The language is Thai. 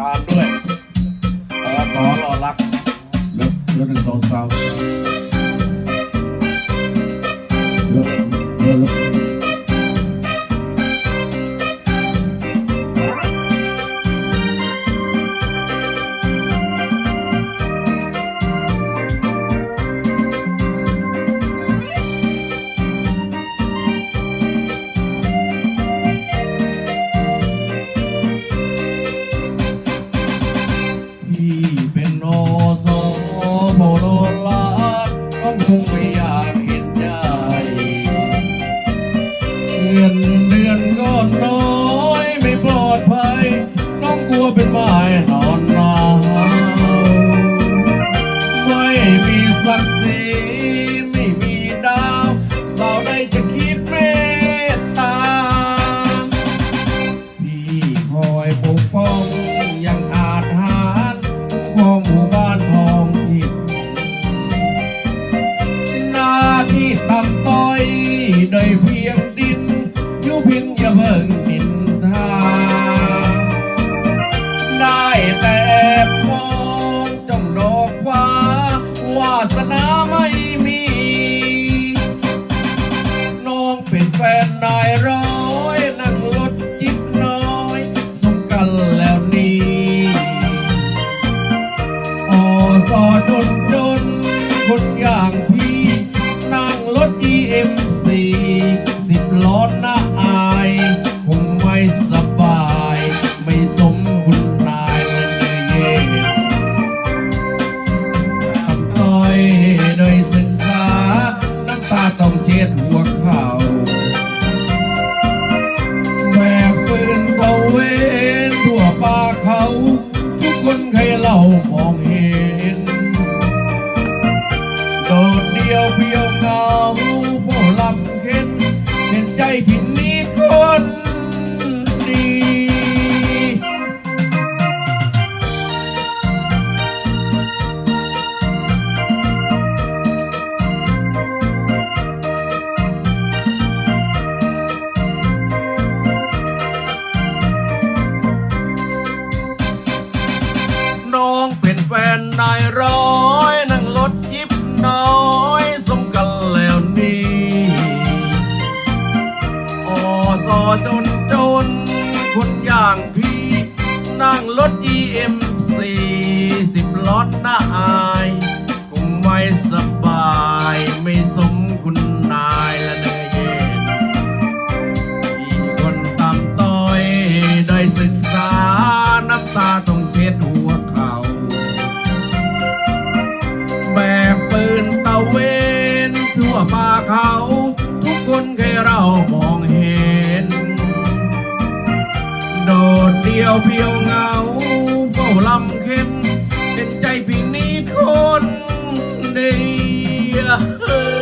ตามด้วยขอสอรอรักรถรถหนึ่งสองสามรถรถรถ งไม่อยากเห็นใจเงินเดือนก็น้อยไม่ปลอดภัย น้องกลัวเป็นไม้นอนหนาวไม่มีสัก โดยเพียงดินอยุพินอย่าเพิ่งนินทาได้แต่มองจ้องดอ เดียวเพียวเงาเฝ้าลำเข็นเห็นใจที่มีคนดีน้องเป็นแฟนนายร้อยนั่งางพี่ นั่งรถ GM 40 ล้อหน้า ยวเพียวเงาเฝ้าลำเข็มเป็นใจพี่นี้คนเดียว